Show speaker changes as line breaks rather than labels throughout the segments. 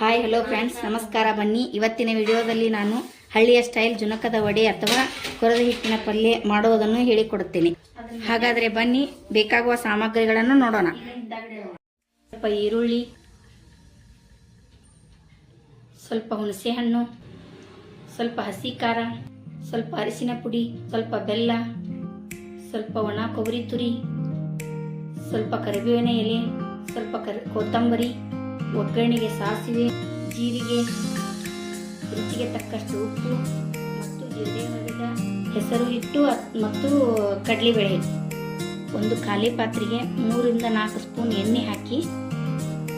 Hi hello friends ನಮಸ್ಕಾರ. ಬನ್ನಿ. ಇವತ್ತಿನ ವಿಡಿಯೋದಲ್ಲಿ ನಾನು ಹಳ್ಳಿಯ ಸ್ಟೈಲ್ ಜುನಕದ ವಡೆ ಅಥವಾ ಕೊರದ ಹಿಟ್ಟಿನ ಪಲ್ಯ ಮಾಡುವುದನ್ನು ಹೇಳಿಕೊಡುತ್ತೇನೆ. ಹಾಗಾದರೆ ಬನ್ನಿ, ಬೇಕಾಗುವ ಸಾಮಗ್ರಿಗಳನ್ನು ನೋಡೋಣ. ಸ್ವಲ್ಪ ಈರುಳ್ಳಿ, ಸ್ವಲ್ಪ ಹುಣಸೆಹಣ್ಣು, ಸ್ವಲ್ಪ ಹಸಿ ಖಾರ ಸ್ವಲ್ಪ ಅರಿಶಿನ ಪುಡಿ, ಸ್ವಲ್ಪ ಬೆಲ್ಲ, ಸ್ವಲ್ಪ ಒಣ ಕೊಬ್ಬರಿ ತುರಿ, ಸ್ವಲ್ಪ ಕರಿಬೇವಿನ ಎಲೆ, ಸ್ವಲ್ಪ ಕರಿ ಕೊತ್ತಂಬರಿ. ಒಗ್ಗರಣೆಗೆ ಸಾಸಿವೆ, ಜೀರಿಗೆ, ರುಚಿಗೆ ತಕ್ಕಷ್ಟು ಉಪ್ಪು ಮತ್ತು ಜೀರಿಗೆ ಮಾಡಿದ ಹೆಸರು ಹಿಟ್ಟು ಮತ್ತು ಕಡಲೆಬೇಳೆ ಹಿಟ್ಟು ಒಂದು ಖಾಲಿ ಪಾತ್ರೆಗೆ ಮೂರಿಂದ ನಾಲ್ಕು ಸ್ಪೂನ್ ಎಣ್ಣೆ ಹಾಕಿ,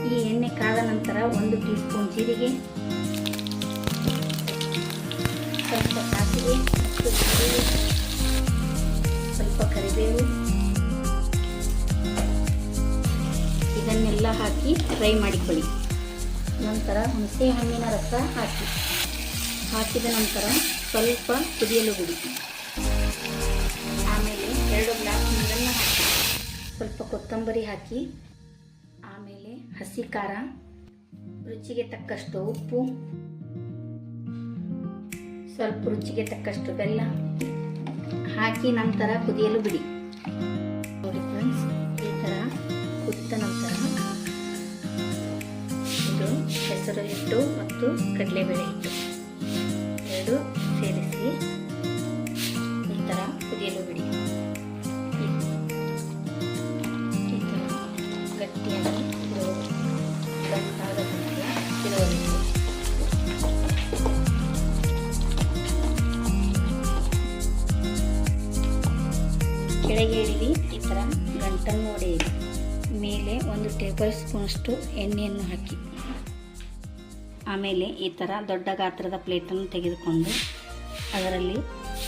ಈ ಎಣ್ಣೆ ಕಾದ ನಂತರ ಒಂದು ಟೀ ಸ್ಪೂನ್ ಜೀರಿಗೆ, ಸ್ವಲ್ಪ ಸಾಸಿವೆ ಮತ್ತು ಇದನ್ನೆಲ್ಲ ಹಾಕಿ ಫ್ರೈ ಮಾಡಿಕೊಳ್ಳಿ. ನಂತರ ಹುಣಸೆ ಹಣ್ಣಿನ ರಸ ಹಾಕಿ. ಹಾಕಿದ ನಂತರ ಸ್ವಲ್ಪ ಕುದಿಯಲು ಬಿಡಿ. ಆಮೇಲೆ ಎರಡು ಗ್ಲಾಸ್ ನೀರನ್ನು ಹಾಕಿ. ಸ್ವಲ್ಪ ಕೊತ್ತಂಬರಿ ಹಾಕಿ. ಆಮೇಲೆ ಹಸಿ ಖಾರ. ರುಚಿಗೆ ತಕ್ಕಷ್ಟು ಉಪ್ಪು. ಸ್ವಲ್ಪ ರುಚಿಗೆ ತಕ್ಕಷ್ಟು ಬೆಲ್ಲ. ಹಾಕಿ ನಂತರ ಕುದಿಯಲು ಬಿಡಿ. ನೋಡಿ ಫ್ರೆಂಡ್ಸ್ ಕುದಿದ ನಂತರ ಇದು ಹೆಸರು ಹಿಟ್ಟು ಮತ್ತು ಕಡಲೆಬೇಳೆ ಹಿಟ್ಟು. ಎರಡು ಸೇರಿಸಿ ಈ ಥರ ಕುದಿಯಲು ಬಿಡಿ. ಗಟ್ಟಿಯಾಗಿ ಕೆಳಗೆ ಇಳಿಲಿ ಈ ಥರ ಗಂಟನ್ನು ಒಡೆಯಿರಿ. ಮೇಲೆ ಒಂದು ಟೇಬಲ್ ಸ್ಪೂನಷ್ಟು ಎಣ್ಣೆಯನ್ನು ಹಾಕಿ. ಆಮೇಲೆ ಈ ಥರ ದೊಡ್ಡ ಗಾತ್ರದ ಪ್ಲೇಟನ್ನು ತೆಗೆದುಕೊಂಡು ಅದರಲ್ಲಿ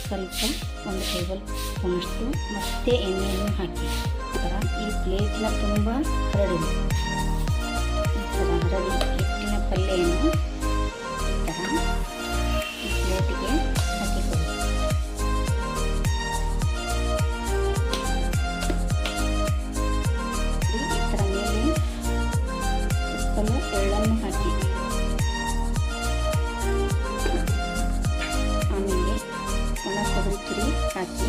ಸ್ವಲ್ಪ ಒಂದು ಟೇಬಲ್ ಸ್ಪೂನಷ್ಟು ಮತ್ತೆ ಎಣ್ಣೆಯನ್ನು ಹಾಕಿ. ಈ ಥರ ಈ ಪ್ಲೇಟ್ನ ತುಂಬ ಹರಡಿದೆ ಈ ಥರ ಹರಡಿ ಸುತ್ತಲೂ ಎಳ್ಳನ್ನು ಹಾಕಿ. ಆಮೇಲೆ ಒಣ ಕೊಬ್ಬರಿ ತುರಿ ಹಾಕಿ.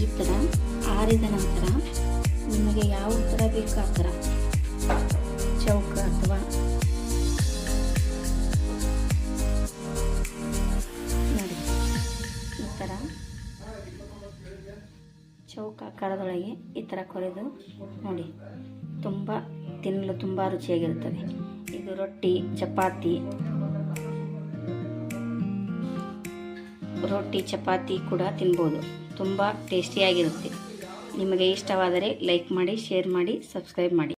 ಈ ಥರ ಆರಿದ ನಂತರ ನಿಮಗೆ ಯಾವ ಥರ ಬೇಕು ಆ ಥರ ಚೌಕ ಆಕಾರದೊಳಗೆ ಈ ಥರ ಕೊರೆದು ನೋಡಿ. ತುಂಬ ತಿನ್ನಲು ತುಂಬ ರುಚಿಯಾಗಿರುತ್ತದೆ. ಇದು ರೊಟ್ಟಿ, ಚಪಾತಿ. ರೊಟ್ಟಿ, ಚಪಾತಿ ಕೂಡ ತಿನ್ಬೋದು. ತುಂಬ ಟೇಸ್ಟಿಯಾಗಿರುತ್ತೆ. ನಿಮಗೆ ಇಷ್ಟವಾದರೆ ಲೈಕ್ ಮಾಡಿ, ಶೇರ್ ಮಾಡಿ, ಸಬ್ಸ್ಕ್ರೈಬ್ ಮಾಡಿ.